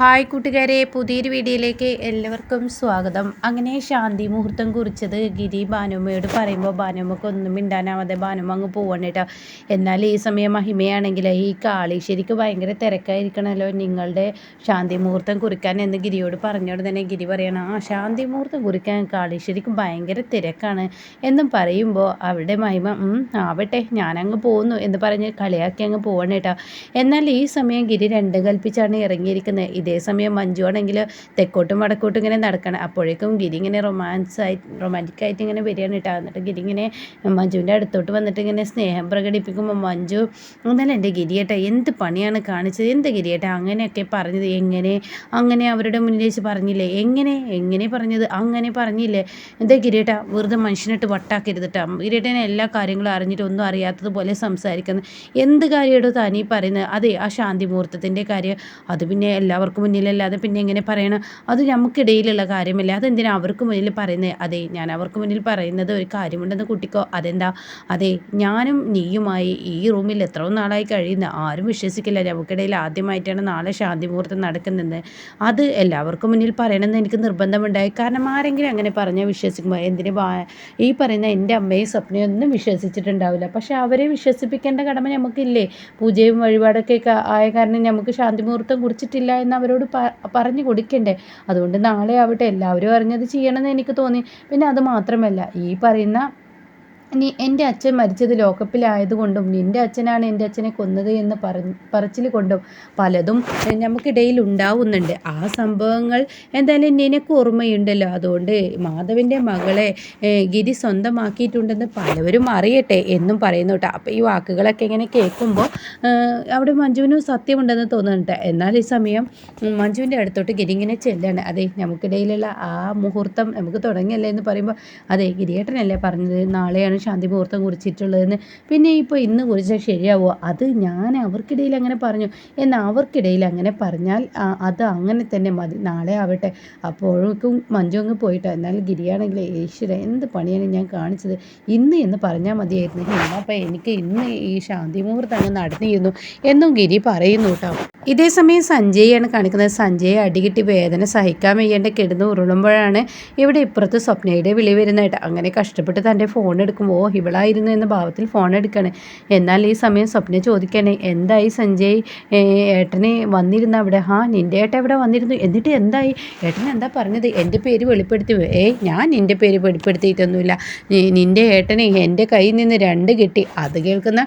Hi കൂട്ടുകാരെ പുതിയൊരു വീഡിയോയിലേക്ക് എല്ലാവർക്കും സ്വാഗതം. അങ്ങനെ ശാന്തി മുഹൂർത്തം കുറിച്ചത് ഗിരി ഭാനുമ്മയോട് പറയുമ്പോൾ ഭാനുമ്മക്ക് ഒന്നും മിണ്ടാനാവാതെ ഭാനുമ്മ അങ്ങ് പോവാണ് കേട്ടോ. എന്നാൽ ഈ സമയം മഹിമയാണെങ്കിൽ ഈ കാളീശ്ശേരിക്ക് ഭയങ്കര തിരക്കായിരിക്കണമല്ലോ നിങ്ങളുടെ ശാന്തി മുഹൂർത്തം കുറിക്കാൻ എന്ന് ഗിരിയോട് പറഞ്ഞോട് തന്നെ ഗിരി പറയണം ആ ശാന്തി മുഹൂർത്തം കുറിക്കാൻ കാളീശ്ശേരിക്ക് ഭയങ്കര തിരക്കാണ് എന്നും പറയുമ്പോൾ അവിടെ മഹിമ ആവട്ടെ ഞാനങ്ങ് പോകുന്നു എന്ന് പറഞ്ഞ് കളിയാക്കി അങ്ങ് പോവാണ് കേട്ടോ. എന്നാൽ ഈ സമയം ഗിരി രണ്ടും കൽപ്പിച്ചാണ് ഇറങ്ങിയിരിക്കുന്നത്. ഇതേ സമയം മഞ്ജു ആണെങ്കിൽ തെക്കോട്ടും വടക്കോട്ടും ഇങ്ങനെ നടക്കണം. അപ്പോഴേക്കും ഗിരി ഇങ്ങനെ റൊമാൻസ് ആയി റൊമാന്റിക് ആയിട്ട് ഇങ്ങനെ വരികയാണ് കേട്ടോ. എന്നിട്ട് ഗിരി ഇങ്ങനെ മഞ്ജുവിന്റെ അടുത്തോട്ട് വന്നിട്ട് ഇങ്ങനെ സ്നേഹം പ്രകടിപ്പിക്കുമ്പോൾ മഞ്ജു എന്നാലും എന്റെ ഗിരിയേട്ട എന്ത് പണിയാണ് കാണിച്ചത്? എന്ത് ഗിരിയേട്ട അങ്ങനെയൊക്കെ പറഞ്ഞത്? എങ്ങനെ? അങ്ങനെ അവരുടെ മുന്നിൽ വെച്ച് പറഞ്ഞില്ലേ? എങ്ങനെ? എങ്ങനെ പറഞ്ഞത്? അങ്ങനെ പറഞ്ഞില്ലേ? എന്താ ഗിരിയേട്ട വെറുതെ മനുഷ്യനിട്ട് വട്ടാക്കരുത് കേട്ടോ ഗിരിയേട്ടനെ എല്ലാ കാര്യങ്ങളും അറിഞ്ഞിട്ട് ഒന്നും അറിയാത്തതുപോലെ സംസാരിക്കുന്നത്. എന്ത് കാര്യമായിട്ടോ താനീ പറയുന്നത്? അതെ ആ ശാന്തി മുഹൂർത്തത്തിന്റെ കാര്യം. അത് പിന്നെ എല്ലാവർക്കും അവർക്ക് മുന്നിലല്ലാതെ പിന്നെ എങ്ങനെ പറയണം? അത് നമുക്കിടയിലുള്ള കാര്യമല്ല? അതെന്തിനാ അവർക്ക് മുന്നിൽ പറയുന്നത്? അതെ ഞാൻ അവർക്ക് മുന്നിൽ പറയുന്നത് ഒരു കാര്യമുണ്ടെന്ന് കുട്ടിക്കോ. അതെന്താ? അതെ ഞാനും നീയുമായി ഈ റൂമിൽ എത്രയോ നാളായി കഴിയുന്ന. ആരും വിശ്വസിക്കില്ല. നമുക്കിടയിൽ ആദ്യമായിട്ടാണ് നാളെ ശാന്തി മുഹൂർത്തം നടക്കുന്നത്. അത് എല്ലാവർക്കും മുന്നിൽ പറയണമെന്ന് എനിക്ക് നിർബന്ധമുണ്ടായി. കാരണം ആരെങ്കിലും അങ്ങനെ പറഞ്ഞാൽ വിശ്വസിക്കുമ്പോൾ എന്തിന് ഈ പറയുന്ന എന്റെ അമ്മയും സ്വപ്നയൊന്നും വിശ്വസിച്ചിട്ടുണ്ടാവില്ല. പക്ഷെ അവരെ വിശ്വസിപ്പിക്കേണ്ട കടമ നമുക്കില്ലേ? പൂജയും വഴിപാടൊക്കെ ആയ കാരണം നമുക്ക് ശാന്തി മുഹൂർത്തം കുറിച്ചിട്ടില്ല എന്ന് അവരോട് പറഞ്ഞു കൊടുക്കണ്ടേ? അതുകൊണ്ട് നാളെ ആവട്ടെ എല്ലാവരും അറിഞ്ഞത് ചെയ്യണമെന്ന് എനിക്ക് തോന്നി. പിന്നെ അത് മാത്രമല്ല ഈ പറയുന്ന നീ എന്റെ അച്ഛൻ മരിച്ചത് ലോക്കപ്പിലായതുകൊണ്ടും നിന്റെ അച്ഛനാണ് എന്റെ അച്ഛനെ കൊന്നത് എന്ന് പറഞ്ഞ് പറച്ചിൽ കൊണ്ടും പലതും നമുക്കിടയിൽ ഉണ്ടാവുന്നുണ്ട്. ആ സംഭവങ്ങൾ എന്തായാലും നിനക്ക് ഓർമ്മയുണ്ടല്ലോ. അതുകൊണ്ട് മാധവിന്റെ മകളെ ഗിരി സ്വന്തമാക്കിയിട്ടുണ്ടെന്ന് പലവരും അറിയട്ടെ എന്നും പറയുന്നു കേട്ടോ. അപ്പോൾ ഈ വാക്കുകളൊക്കെ ഇങ്ങനെ കേൾക്കുമ്പോൾ അവിടെ മഞ്ജുവിനും സത്യമുണ്ടെന്ന് തോന്നുന്നുണ്ട് എന്നാൽ ഈ സമയം മഞ്ജുവിന്റെ അടുത്തോട്ട് ഗിരി ഇങ്ങനെ ചെല്ലാണ്. അതെ നമുക്കിടയിലുള്ള ആ മുഹൂർത്തം നമുക്ക് തുടങ്ങിയല്ലേ എന്ന് പറയുമ്പോൾ അതെ ഗിരിയേട്ടനല്ലേ പറഞ്ഞത്? നാളെയാണ് ശാന്തി മുഹൂർത്തം കുറിച്ചിട്ടുള്ളതെന്ന്. പിന്നെ ഇപ്പോൾ ഇന്ന് കുറിച്ചാൽ ശരിയാവുമോ അത് ഞാൻ അവർക്കിടയിൽ അങ്ങനെ പറഞ്ഞു. എന്നാൽ അവർക്കിടയിൽ അങ്ങനെ പറഞ്ഞാൽ അത് അങ്ങനെ തന്നെ മതി. നാളെ ആവട്ടെ. അപ്പോഴേക്കും മഞ്ജു അങ്ങ് പോയിട്ടോ? എന്നാൽ ഗിരിയാണെങ്കിൽ ഈശ്വര എന്ത് പണിയാണ് ഞാൻ കാണിച്ചത്? ഇന്ന് എന്ന് പറഞ്ഞാൽ മതിയായിരുന്നു. അപ്പം എനിക്ക് ഇന്ന് ഈ ശാന്തി മുഹൂർത്തം അങ്ങ് നടന്നിരുന്നു എന്നും ഗിരി പറയുന്നു കേട്ടോ. ഇതേസമയം സഞ്ജയാണ് കാണിക്കുന്നത്. സഞ്ജയ് അടികിട്ടി വേദന സഹിക്കാൻ വയ്യേണ്ട കിടന്ന് ഉരുളുമ്പോഴാണ് ഇവിടെ ഇപ്പുറത്ത് സ്വപ്നയുടെ വിളി വരുന്നതായിട്ട് അങ്ങനെ കഷ്ടപ്പെട്ട് തന്റെ ഫോൺ എടുക്കുമ്പോൾ ഇവളായിരുന്നു എന്ന ഭാവത്തിൽ ഫോൺ എടുക്കണേ. എന്നാൽ ഈ സമയം സ്വപ്ന ചോദിക്കണേ എന്തായി സഞ്ജയ്? ഏട്ടനെ വന്നിരുന്ന അവിടെ? ഹാ നിന്റെ ഏട്ടൻ എവിടെ വന്നിരുന്നു? എന്നിട്ട് എന്തായി? ഏട്ടൻ എന്താ പറഞ്ഞത്? എന്റെ പേര് വെളിപ്പെടുത്തി ഏയ് ഞാൻ നിന്റെ പേര് വെളിപ്പെടുത്തിയിട്ടൊന്നുമില്ല. നിന്റെ ഏട്ടനെ എന്റെ കയ്യിൽ നിന്ന് രണ്ട് കിട്ടി. അത് കേൾക്കുന്ന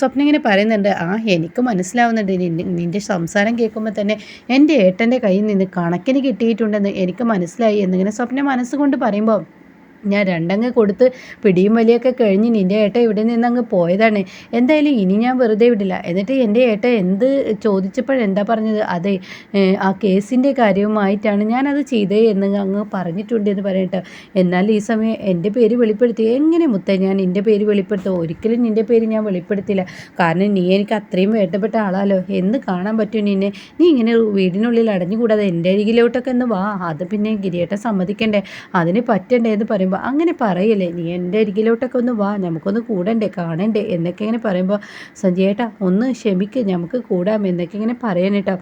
സ്വപ്ന ഇങ്ങനെ പറയുന്നുണ്ട്. ആ എനിക്ക് മനസ്സിലാവുന്നുണ്ട്. നിന്റെ സംസാരം കേൾക്കുമ്പോൾ തന്നെ എന്റെ ഏട്ടന്റെ കയ്യിൽ നിന്ന് കണക്കിന് കിട്ടിയിട്ടുണ്ടെന്ന് എനിക്ക് മനസ്സിലായി എന്നിങ്ങനെ സ്വപ്നം മനസ്സുകൊണ്ട് പറയുമ്പോൾ ഞാൻ രണ്ടങ്ങ് കൊടുത്ത് പിടിയും വലിയൊക്കെ കഴിഞ്ഞ് നിന്റെ ഏട്ട ഇവിടെ നിന്ന് അങ്ങ് പോയതാണ്. എന്തായാലും ഇനി ഞാൻ വെറുതെ വിടില്ല. എന്നിട്ട് എന്റെ ഏട്ട എന്ത് ചോദിച്ചപ്പോഴെന്താ പറഞ്ഞത്? അതെ ആ കേസിന്റെ കാര്യവുമായിട്ടാണ് ഞാനത് ചെയ്തേ എന്ന് അങ്ങ് പറഞ്ഞിട്ടുണ്ട് എന്ന് പറയട്ടെ. എന്നാൽ ഈ സമയം എന്റെ പേര് വെളിപ്പെടുത്തി എങ്ങനെ മുത്ത ഞാൻ എന്റെ പേര് വെളിപ്പെടുത്തും? ഒരിക്കലും നിന്റെ പേര് ഞാൻ വെളിപ്പെടുത്തില്ല. കാരണം നീ എനിക്ക് അത്രയും വേണ്ടപ്പെട്ട ആളാലോ? എന്ന് കാണാൻ പറ്റും നിന്നെ? നീ ഇങ്ങനെ വീടിനുള്ളിൽ അടഞ്ഞുകൂടാതെ എന്റെ അരികിലോട്ടൊക്കെ ഒന്ന് വാ. അത് പിന്നെ ഗിരിയേട്ടൻ സമ്മതിക്കണ്ടേ? അതിന് പറ്റണ്ടേ എന്ന് പറയുമ്പോൾ പറയുമ്പോൾ അങ്ങനെ പറയല്ലേ നീ എന്റെ അരികിലോട്ടൊക്കെ ഒന്ന് വാ നമുക്കൊന്ന് കൂടണ്ടേ കാണണ്ടേ എന്നൊക്കെ ഇങ്ങനെ പറയുമ്പോൾ സഞ്ജയേട്ടാ ഒന്ന് ക്ഷമിക്ക് നമുക്ക് കൂടാം എന്നൊക്കെ ഇങ്ങനെ പറയാനേട്ടാ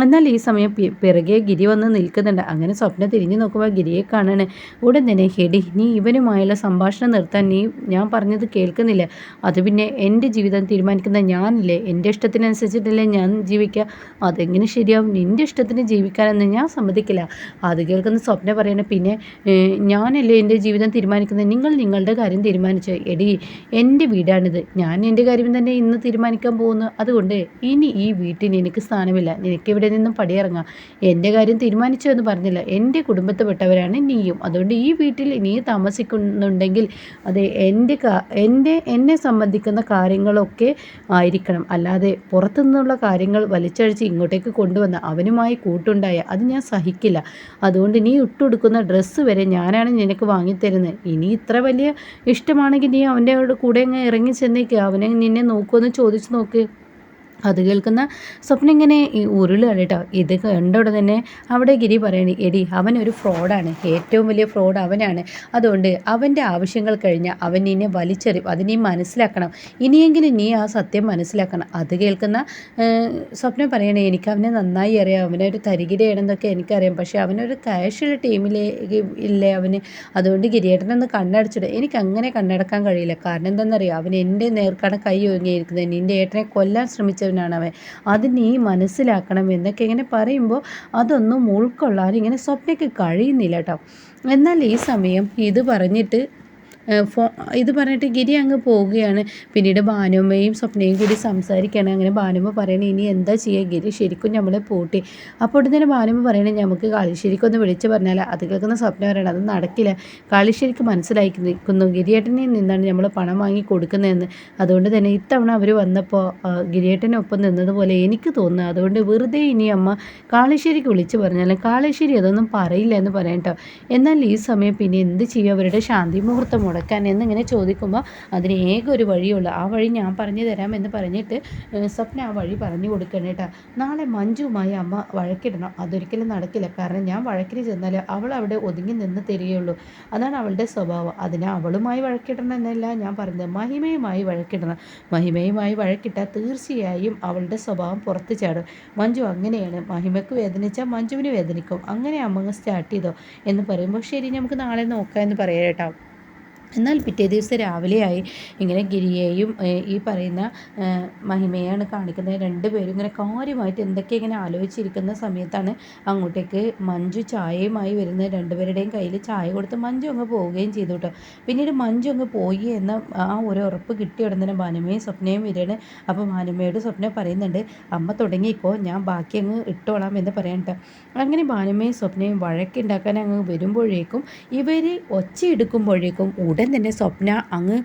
എന്നാൽ ഈ സമയം പിറകെ ഗിരി വന്ന് നിൽക്കുന്നുണ്ട്. അങ്ങനെ സ്വപ്നം തിരിഞ്ഞു നോക്കുമ്പോൾ ഗിരിയെ കാണണേ. ഉടൻ തന്നെ ഹെഡി നീ ഇവനുമായുള്ള സംഭാഷണം നിർത്താൻ നീ ഞാൻ പറഞ്ഞത് കേൾക്കുന്നില്ല. അത് പിന്നെ എന്റെ ജീവിതം തീരുമാനിക്കുന്ന ഞാനില്ലേ? എന്റെ ഇഷ്ടത്തിനനുസരിച്ചിട്ടല്ലേ ഞാൻ ജീവിക്കുക? അതെങ്ങനെ ശരിയാവും? നിന്റെ ഇഷ്ടത്തിന് ജീവിക്കാനെന്ന് ഞാൻ സമ്മതിക്കില്ല. അത് കേൾക്കുന്ന സ്വപ്ന പറയണേ. പിന്നെ ഞാനല്ലേ എന്റെ ജീവിതം തീരുമാനിക്കുന്നത്? നിങ്ങൾ നിങ്ങളുടെ കാര്യം തീരുമാനിച്ചു? എടി എന്റെ വീടാണിത്. ഞാൻ എന്റെ കാര്യം തന്നെ ഇന്ന് തീരുമാനിക്കാൻ പോകുന്നു. അതുകൊണ്ട് ഇനി ഈ വീട്ടിന് എനിക്ക് സ്ഥാനമില്ല. നിനക്ക് ഇവിടെ നിന്നും പടിയിറങ്ങാം. എന്റെ കാര്യം തീരുമാനിച്ചു എന്ന് പറഞ്ഞില്ല. എന്റെ കുടുംബത്തിൽപ്പെട്ടവരാണ് നീയും. അതുകൊണ്ട് ഈ വീട്ടിൽ നീ താമസിക്കുന്നുണ്ടെങ്കിൽ അത് എന്റെ എന്റെ എന്നെ സംബന്ധിക്കുന്ന കാര്യങ്ങളൊക്കെ ആയിരിക്കണം. അല്ലാതെ പുറത്തുനിന്നുള്ള കാര്യങ്ങൾ വലിച്ചഴിച്ച് ഇങ്ങോട്ടേക്ക് കൊണ്ടുവന്ന അവനുമായി കൂട്ടുണ്ടായ അത് ഞാൻ സഹിക്കില്ല. അതുകൊണ്ട് നീ ഇട്ടുകൊടുക്കുന്ന ഡ്രസ്സ് വരെ ഞാനാണ് നിനക്ക് വാങ്ങി വാങ്ങിത്തരുന്നത്. ഇനി ഇത്ര വലിയ ഇഷ്ടമാണെങ്കിൽ നീ അവന്റെ കൂടെ അങ്ങ് ഇറങ്ങി ചെന്നേക്ക്. അവനെ നിന്നെ നോക്കുമെന്ന് ചോദിച്ചു നോക്ക്. അത് കേൾക്കുന്ന സ്വപ്നം ഇങ്ങനെ ഉരുളുകയാണ് കേട്ടോ ഇത് കണ്ട ഉടനെ തന്നെ അവിടെ ഗിരി പറയണേ എടി അവനൊരു ഫ്രോഡാണ് ഏറ്റവും വലിയ ഫ്രോഡ് അവനാണ്. അതുകൊണ്ട് അവന്റെ ആവശ്യങ്ങൾ കഴിഞ്ഞാൽ അവൻ നിന്നെ വലിച്ചെറിയും അത് നീ മനസ്സിലാക്കണം. ഇനിയെങ്കിലും നീ ആ സത്യം മനസ്സിലാക്കണം. അത് കേൾക്കുന്ന സ്വപ്നം പറയണേ എനിക്ക് അവനെ നന്നായി അറിയാം അവനൊരു തരികിടയാണെന്നൊക്കെ എനിക്കറിയാം പക്ഷേ അവനൊരു ക്യാഷുള്ള ടീമിലേക്ക് ഇല്ലേ അവന്? അതുകൊണ്ട് ഗിരിയേട്ടനൊന്ന് കണ്ണടച്ചിടും. എനിക്ക് അങ്ങനെ കണ്ണടക്കാൻ കഴിയില്ല. കാരണം എന്താണെന്നറിയാം? അവൻ എന്റെ നേർക്കാണ് കൈ ഒഴുങ്ങിയിരിക്കുന്നത് നിന്റെ ഏട്ടനെ കൊല്ലാൻ ശ്രമിച്ചവൻ ഉള്ളവനാണ് അവൻ. അത് നീ മനസ്സിലാക്കണം എന്നൊക്കെ ഇങ്ങനെ പറയുമ്പോൾ അതൊന്നും ഉൾക്കൊള്ളാൻ ഇങ്ങനെ സ്വപ്നയ്ക്ക് കഴിയുന്നില്ല കേട്ടോ. എന്നാൽ ഈ സമയം ഇത് പറഞ്ഞിട്ട് ഫോ ഇത് പറഞ്ഞിട്ട് ഗിരി അങ്ങ് പോവുകയാണ്. പിന്നീട് ഭാനുമ്മയും സ്വപ്നയും കൂടി സംസാരിക്കുകയാണ് അങ്ങനെ ഭാനുമ്മ പറയണേ ഇനി എന്താ ചെയ്യുക ഗിരി ശരിക്കും നമ്മളെ പൂട്ടി. അപ്പോൾ തന്നെ ഭാനുമ്മ പറയണേ നമുക്ക് കാളിശ്ശേരിക്ക് ഒന്ന് വിളിച്ച് പറഞ്ഞാൽ അത് കേൾക്കുന്ന സ്വപ്നം പറയണം അത് നടക്കില്ല. കാളിശ്ശേരിക്ക് മനസ്സിലാക്കി നിൽക്കുന്നു ഗിരിയേട്ടനിൽ നിന്നാണ് നമ്മൾ പണം വാങ്ങി കൊടുക്കുന്നതെന്ന്. അതുകൊണ്ട് തന്നെ ഇത്തവണ അവർ വന്നപ്പോൾ ഗിരിയേട്ടനൊപ്പം നിന്നതുപോലെ എനിക്ക് തോന്നുന്നു. അതുകൊണ്ട് വെറുതെ ഇനി അമ്മ കാളിശ്ശേരിക്ക് വിളിച്ച് പറഞ്ഞാലും കാളിശ്ശേരി അതൊന്നും പറയില്ല എന്ന് പറയട്ടോ എന്നാൽ ഈ സമയം പിന്നെ എന്ത് ചെയ്യും? അവരുടെ ശാന്തി മുഹൂർത്തം മുടക്കാൻ എന്നിങ്ങനെ ചോദിക്കുമ്പോൾ അതിന് ഏക ഒരു വഴിയുള്ളൂ. ആ വഴി ഞാൻ പറഞ്ഞു തരാം എന്ന് പറഞ്ഞിട്ട് സ്വപ്ന ആ വഴി പറഞ്ഞു കൊടുക്കണം കേട്ടോ. നാളെ മഞ്ജുവുമായി അമ്മ വഴക്കിടണം. അതൊരിക്കലും നടക്കില്ല. കാരണം ഞാൻ വഴക്കിന് ചെന്നാൽ അവൾ അവിടെ ഒതുങ്ങി നിന്ന് തരികയുള്ളൂ അതാണ് അവളുടെ സ്വഭാവം. അതിനെ അവളുമായി വഴക്കിടണം എന്നല്ല ഞാൻ പറഞ്ഞത്. മഹിമയുമായി വഴക്കിടണം. മഹിമയുമായി വഴക്കിട്ടാൽ തീർച്ചയായും അവളുടെ സ്വഭാവം പുറത്തു ചാടും. മഞ്ജു അങ്ങനെയാണ്. മഹിമയ്ക്ക് വേദനിച്ചാൽ മഞ്ജുവിന് വേദനിക്കും. അങ്ങനെ അമ്മ സ്റ്റാർട്ട് ചെയ്തോ എന്ന് പറയുമ്പോൾ ശരി നമുക്ക് നാളെ നോക്കാം എന്ന് പറയാം കേട്ടോ. എന്നാൽ പിറ്റേ ദിവസം രാവിലെയായി ഇങ്ങനെ ഗിരിയെയും ഈ പറയുന്ന മഹിമയാണ് കാണിക്കുന്നത്. രണ്ടുപേരും ഇങ്ങനെ കാര്യമായിട്ട് എന്തൊക്കെ ഇങ്ങനെ ആലോചിച്ചിരിക്കുന്ന സമയത്താണ് അങ്ങോട്ടേക്ക് മഞ്ജു ചായയുമായി വരുന്നത്. രണ്ടുപേരുടെയും കയ്യിൽ ചായ കൊടുത്ത് മഞ്ജു അങ്ങ് പോവുകയും ചെയ്തു കേട്ടോ. പിന്നീട് മഞ്ജു അങ്ങ് പോയി എന്ന ആ ഒരു ഉറപ്പ് കിട്ടിയ ഉടനെ തന്നെ ഭാനുമയും സ്വപ്നയും വരികയാണ് അപ്പോൾ ഭാനുമയോട് സ്വപ്നം പറയുന്നുണ്ട് അമ്മ തുടങ്ങിക്കോ ഞാൻ ബാക്കി അങ്ങ് ഇട്ടോളാം എന്ന് പറയാൻ കേട്ടോ. അങ്ങനെ ഭാനുമയും സ്വപ്നയും വഴക്കുണ്ടാക്കാൻ അങ്ങ് വരുമ്പോഴേക്കും ഇവർ ഒച്ചയെടുക്കുമ്പോഴേക്കും ഉടൻ ഉടൻ തന്നെ സ്വപ്ന അങ്ങ്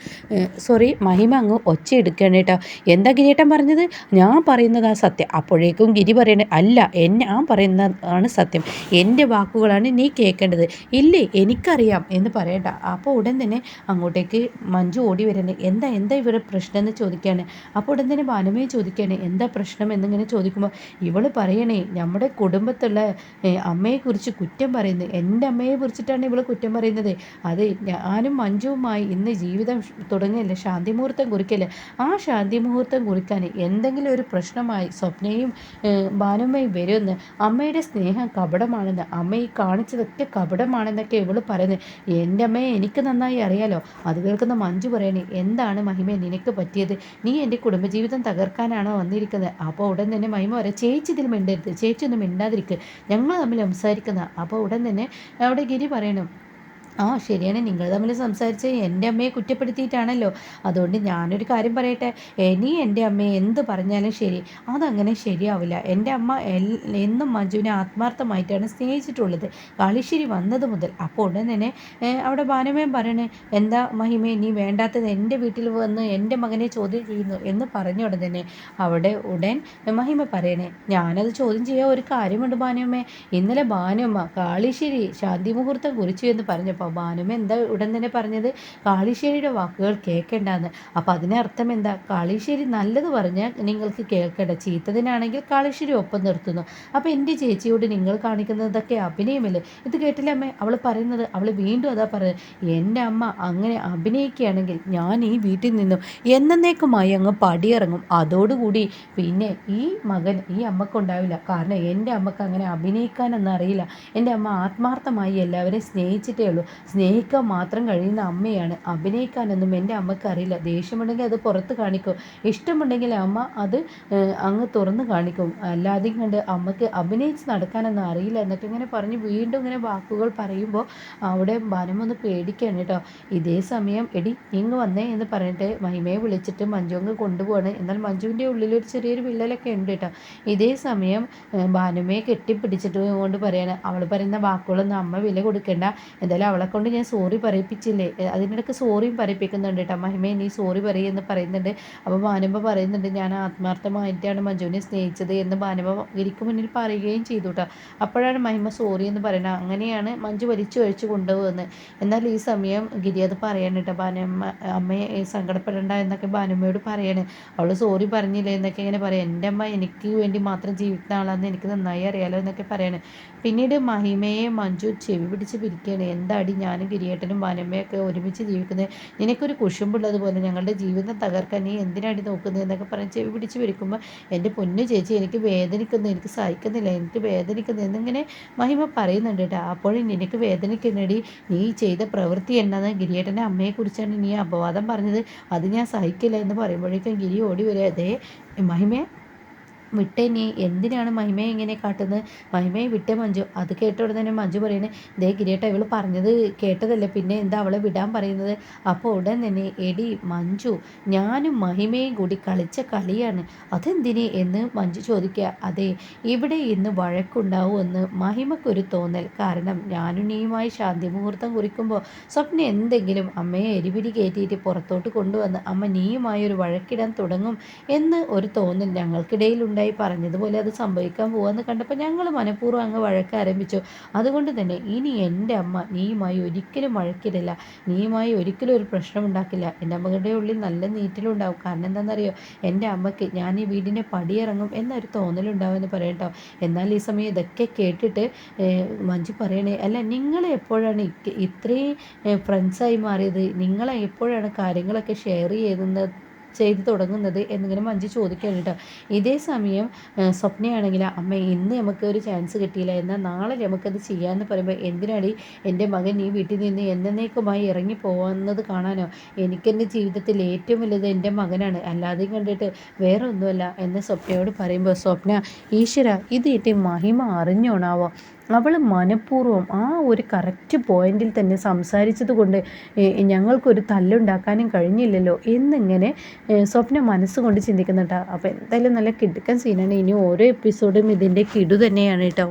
സോറി മഹിമ അങ്ങ് ഒച്ച എടുക്കുകയാണ് കേട്ടോ. എന്താ ഗിരിയേട്ടൻ പറഞ്ഞത്? ഞാൻ പറയുന്നതാ സത്യം. അപ്പോഴേക്കും ഗിരി പറയണേ അല്ല എന്നെ ഞാൻ പറയുന്നതാണ് സത്യം. എന്റെ വാക്കുകളാണ് നീ കേൾക്കേണ്ടത്. ഇല്ലേ? എനിക്കറിയാം എന്ന് പറയണ്ട അപ്പോൾ ഉടൻ തന്നെ അങ്ങോട്ടേക്ക് മഞ്ജു ഓടി വരുന്നത് എന്താ എന്താ ഇവരുടെ പ്രശ്നം? എന്ന് ചോദിക്കുകയാണ് അപ്പോൾ ഉടൻ തന്നെ ഭാനുമയെ ചോദിക്കുകയാണ് എന്താ പ്രശ്നം? എന്നിങ്ങനെ ചോദിക്കുമ്പോൾ ഇവൾ പറയണേ നമ്മുടെ കുടുംബത്തുള്ള അമ്മയെക്കുറിച്ച് കുറ്റം പറയുന്നത്. എന്റെ അമ്മയെ കുറിച്ചിട്ടാണ് ഇവൾ കുറ്റം പറയുന്നത്. അത് ഞാനും മഞ്ജു രാജുവുമായി ഇന്ന് ജീവിതം തുടങ്ങിയല്ലേ? ശാന്തി മുഹൂർത്തം കുറിക്കല്ലേ? ആ ശാന്തി മുഹൂർത്തം കുറിക്കാൻ എന്തെങ്കിലും ഒരു പ്രശ്നമായി സ്വപ്നയും ബാനുമ്മയും വരുമെന്ന് അമ്മയുടെ സ്നേഹം കപടമാണെന്ന് അമ്മ ഈ കാണിച്ചതൊക്കെ കപടമാണെന്നൊക്കെ ഇവൾ പറയുന്നത്. എന്റെ അമ്മയെ എനിക്ക് നന്നായി അറിയാലോ? അത് കേൾക്കുന്ന മഞ്ജു പറയണേ എന്താണ് മഹിമ നിനക്ക് പറ്റിയത്? നീ എന്റെ കുടുംബജീവിതം തകർക്കാനാണോ വന്നിരിക്കുന്നത്? അപ്പോൾ ഉടൻ തന്നെ മഹിമ പറയാം ചേച്ചി ഇതിൽ മിണ്ടരുത്. ചേച്ചി ഒന്നും മിണ്ടാതിരിക്കുക ഞങ്ങൾ തമ്മിൽ സംസാരിക്കുന്ന അപ്പോൾ ഉടൻ തന്നെ അവിടെ ഗിരി പറയണം. ആ ശരിയാണ്. നിങ്ങൾ തമ്മിൽ സംസാരിച്ച് എന്റെ അമ്മയെ കുറ്റപ്പെടുത്തിയിട്ടാണല്ലോ. അതുകൊണ്ട് ഞാനൊരു കാര്യം പറയട്ടെ. ഇനി എന്റെ അമ്മയെ എന്ത് പറഞ്ഞാലും ശരി. അതങ്ങനെ ശരിയാവില്ല. എന്റെ അമ്മ എന്നും മഞ്ജുവിനെ ആത്മാർത്ഥമായിട്ടാണ് സ്നേഹിച്ചിട്ടുള്ളത്. കാളിശ്ശേരി വന്നത് മുതൽ. അപ്പോൾ ഉടൻ തന്നെ അവിടെ ബാനമയം പറയണേ എന്താ മഹിമേ നീ വേണ്ടാത്തത് എന്റെ വീട്ടിൽ വന്ന് എന്റെ മകനെ ചോദ്യം ചെയ്യുന്നു എന്ന് പറഞ്ഞ ഉടൻ തന്നെ അവിടെ ഉടൻ മഹിമ പറയണേ ഞാനത് ചോദ്യം ചെയ്യാൻ ഒരു കാര്യമുണ്ട് ബാനുമ്മേ ഇന്നലെ ബാനുമ്മ കാളിശ്ശേരി ശാന്തി മുഹൂർത്തം കുറിച്ചു എന്ന് പറഞ്ഞപ്പോൾ ഭാനുമ എന്താ ഉടൻ തന്നെ പറഞ്ഞത്? കാളിശ്ശേരിയുടെ വാക്കുകൾ കേൾക്കേണ്ടെന്ന്. അപ്പോൾ അതിനർത്ഥം എന്താ? കാളിശ്ശേരി നല്ലത് പറഞ്ഞാൽ നിങ്ങൾക്ക് കേൾക്കേണ്ട. ചീത്തതിനാണെങ്കിൽ കാളിശ്ശേരി ഒപ്പം നിർത്തുന്നു. അപ്പോൾ എന്റെ ചേച്ചിയോട് നിങ്ങൾ കാണിക്കുന്നതൊക്കെ അഭിനയമല്ലേ? ഇത് കേട്ടില്ല അമ്മേ? അവൾ പറയുന്നത് അവൾ വീണ്ടും അതാ പറയുന്നത്. എന്റെ അമ്മ അങ്ങനെ അഭിനയിക്കുകയാണെങ്കിൽ ഞാൻ ഈ വീട്ടിൽ നിന്നും എന്നേക്കുമായി അങ്ങ് പടിയിറങ്ങും. അതോടുകൂടി പിന്നെ ഈ മകൻ ഈ അമ്മക്കുണ്ടാവില്ല. കാരണം എന്റെ അമ്മയ്ക്ക് അങ്ങനെ അഭിനയിക്കാനൊന്നും അറിയില്ല. എന്റെ അമ്മ ആത്മാർത്ഥമായി എല്ലാവരെയും സ്നേഹിച്ചിട്ടേ ഉള്ളൂ. സ്നേഹിക്കാൻ മാത്രം കഴിയുന്ന അമ്മയാണ്. അഭിനയിക്കാനൊന്നും എന്റെ അമ്മയ്ക്ക് അറിയില്ല. ദേഷ്യമുണ്ടെങ്കിൽ അത് പുറത്ത് കാണിക്കും. ഇഷ്ടമുണ്ടെങ്കിൽ അമ്മ അത് അങ്ങ് തുറന്ന് കാണിക്കും. അല്ലാതെ കണ്ട് അമ്മയ്ക്ക് അഭിനയിച്ച് നടക്കാനൊന്നും അറിയില്ല എന്നൊക്കെ ഇങ്ങനെ പറഞ്ഞ് വീണ്ടും ഇങ്ങനെ വാക്കുകൾ പറയുമ്പോൾ അവിടെ വനമൊന്ന് പേടിക്കുകയാണ് കേട്ടോ. ഇതേ സമയം എടി ഇങ്ങ് വന്നേ എന്ന് പറഞ്ഞിട്ട് മഹിമയെ വിളിച്ചിട്ട് മഞ്ജു അങ്ങ് കൊണ്ടുപോവാണ്. എന്നാൽ മഞ്ജുവിന്റെ ഉള്ളിലൊരു ചെറിയൊരു വിള്ളലൊക്കെ ഉണ്ട് കേട്ടോ. ഇതേ സമയം ഭാനുമയെ കെട്ടിപ്പിടിച്ചിട്ട് കൊണ്ട് പറയാണ്. അവൾ പറയുന്ന വാക്കുകളൊന്നും അമ്മ വില കൊടുക്കേണ്ട. എന്തായാലും അവളെ കൊണ്ട് ഞാൻ സോറി പറയിപ്പിച്ചില്ലേ? അതിനിടയ്ക്ക് സോറിയും പറയിപ്പിക്കുന്നുണ്ട് കേട്ടോ മഹിമയെ നീ സോറി പറയുമെന്ന് പറയുന്നുണ്ട്. അപ്പോൾ ഭാനുമ്പ പറയുന്നുണ്ട് ഞാൻ ആത്മാർത്ഥമായിട്ടാണ് മഞ്ജുവിനെ സ്നേഹിച്ചത് എന്ന് ഭാനുമ്പ ഗിരിക്ക് മുന്നിൽ പറയുകയും ചെയ്തു കേട്ടോ അപ്പോഴാണ് മഹിമ സോറി എന്ന് പറയുന്നത്. അങ്ങനെയാണ് മഞ്ജു വലിച്ചു കഴിച്ചു കൊണ്ടുപോകുന്നത്. എന്നാൽ ഈ സമയം ഗിരി അത് പറയണം കേട്ടോ ഭാനുമ്മ അമ്മയെ സങ്കടപ്പെടേണ്ട എന്നൊക്കെ ഭാനുമ്മയോട് പറയാണ്. അവൾ സോറി പറഞ്ഞില്ലേ എന്നൊക്കെ ഇങ്ങനെ പറയാം. എന്റെ അമ്മ എനിക്ക് വേണ്ടി മാത്രം ജീവിക്കുന്ന ആളാണെന്ന് എനിക്ക് നന്നായി അറിയാലോ എന്നൊക്കെ പറയാണ്. പിന്നീട് മഹിമയെ മഞ്ജു ചെവി പിടിച്ച് പിരിക്കുകയാണ്. എന്താടി ഞാനും കിരിയേട്ടനും വനമ്മയൊക്കെ ഒരുമിച്ച് ജീവിക്കുന്നത് നിനക്കൊരു കുശുമ്പുള്ളതുപോലെ ഞങ്ങളുടെ ജീവിതം തകർക്കാൻ നീ എന്തിനാടി നോക്കുന്നത് എന്നൊക്കെ പറഞ്ഞ് ചെവി പിടിച്ച് പിരിക്കുമ്പോൾ എന്റെ പൊന്നു ചേച്ചി എനിക്ക് വേദനിക്കുന്നു എനിക്ക് സഹിക്കുന്നില്ല എനിക്ക് വേദനിക്കുന്നു എന്നിങ്ങനെ മഹിമ പറയുന്നുണ്ട് കേട്ടോ. അപ്പോഴും നിനക്ക് വേദനിക്കുന്നടി നീ ചെയ്ത പ്രവൃത്തി എന്നാന്ന് ഗിരിയേട്ടന്റെ അമ്മയെക്കുറിച്ചാണ് നീ അപവാദം പറഞ്ഞത്. അത് ഞാൻ സഹിക്കില്ല എന്ന് പറയുമ്പോഴേക്കും ഗിരി ഓടി വരിക. അതേ മഹിമയെ വിട്ടേ നീ എന്തിനാണ് മഹിമയെ ഇങ്ങനെ കാട്ടുന്നത്? മഹിമയെ വിട്ടേ മഞ്ജു. അത് കേട്ട ഉടനെ തന്നെ മഞ്ജു പറയണേ ദേ കിരീട്ട ഇവൾ പറഞ്ഞത് കേട്ടതല്ലേ? പിന്നെ എന്താ അവളെ വിടാൻ പറയുന്നത്? അപ്പോൾ ഉടൻ തന്നെ എടി മഞ്ജു ഞാനും മഹിമയും കൂടി കളിച്ച കളിയാണ്. അതെന്തിനെ? എന്ന് മഞ്ജു ചോദിക്കുക. അതെ ഇവിടെ ഇന്ന് വഴക്കുണ്ടാവുമെന്ന് മഹിമക്കൊരു തോന്നൽ. കാരണം ഞാനും നീയുമായി ശാന്തി മുഹൂർത്തം കുറിക്കുമ്പോൾ സ്വപ്നം എന്തെങ്കിലും അമ്മയെ എരിപിരി കയറ്റിയിട്ട് പുറത്തോട്ട് കൊണ്ടുവന്ന് അമ്മ നീയുമായി ഒരു വഴക്കിടാൻ തുടങ്ങും എന്ന് ഒരു തോന്നൽ ഞങ്ങൾക്കിടയിലുണ്ട്. ഉണ്ടായി പറഞ്ഞതുപോലെ അത് സംഭവിക്കാൻ പോവാന്ന് കണ്ടപ്പോൾ ഞങ്ങൾ മനഃപൂർവം അങ്ങ് വഴക്ക് ആരംഭിച്ചു. അതുകൊണ്ട് തന്നെ ഇനി എന്റെ അമ്മ നീയുമായി ഒരിക്കലും വഴക്കിടില്ല. നീയുമായി ഒരിക്കലും ഒരു പ്രശ്നം ഉണ്ടാക്കില്ല. എന്റെ അമ്മകളുടെ ഉള്ളിൽ നല്ല നീറ്റിലുണ്ടാവും. കാരണം എന്താണെന്നറിയോ? എന്റെ അമ്മയ്ക്ക് ഞാൻ ഈ വീടിന്റെ പടിയിറങ്ങും എന്നൊരു തോന്നലുണ്ടാവുമെന്ന് പറയട്ടോ എന്നാൽ ഈ സമയം ഇതൊക്കെ കേട്ടിട്ട് മഞ്ജു പറയണേ അല്ല നിങ്ങൾ എപ്പോഴാണ് ഇത്രയും ഫ്രണ്ട്സായി മാറിയത്? നിങ്ങളെ എപ്പോഴാണ് കാര്യങ്ങളൊക്കെ ഷെയർ ചെയ്യുന്നത് ചെയ്ത് തുടങ്ങുന്നത് എന്നിങ്ങനെ മഞ്ജു ചോദിക്കുകയാണ് കേട്ടോ. ഇതേ സമയം സ്വപ്നയാണെങ്കിൽ അമ്മ ഇന്ന് നമുക്ക് ഒരു ചാൻസ് കിട്ടിയില്ല. എന്നാൽ നാളെ നമുക്കത് ചെയ്യാമെന്ന് പറയുമ്പോൾ എന്തിനാണ് എന്റെ മകൻ ഈ വീട്ടിൽ നിന്ന് എന്നേക്കുമായി ഇറങ്ങി പോകുന്നത് കാണാനോ? എനിക്കെന്റെ ജീവിതത്തിൽ ഏറ്റവും വലുത് എന്റെ മകനാണ്. അല്ലാതെയും കണ്ടിട്ട് വേറെ ഒന്നുമല്ല എന്ന് സ്വപ്നയോട് പറയുമ്പോൾ സ്വപ്ന ഈശ്വര ഇത് ഏറ്റവും മഹിമ അറിഞ്ഞോണാവോ? അവൾ മനഃപൂർവം ആ ഒരു കറക്റ്റ് പോയിന്റിൽ തന്നെ സംസാരിച്ചത് കൊണ്ട് ഞങ്ങൾക്കൊരു തല്ലുണ്ടാക്കാനും കഴിഞ്ഞില്ലല്ലോ എന്നിങ്ങനെ സ്വപ്ന മനസ്സുകൊണ്ട് ചിന്തിക്കുന്നുണ്ടാവും അപ്പോൾ എന്തായാലും നല്ല കിടുക്കൻ സീനാണ് ഇനി ഓരോ എപ്പിസോഡും ഇതിന്റെ കിടു തന്നെയാണ് കേട്ടോ.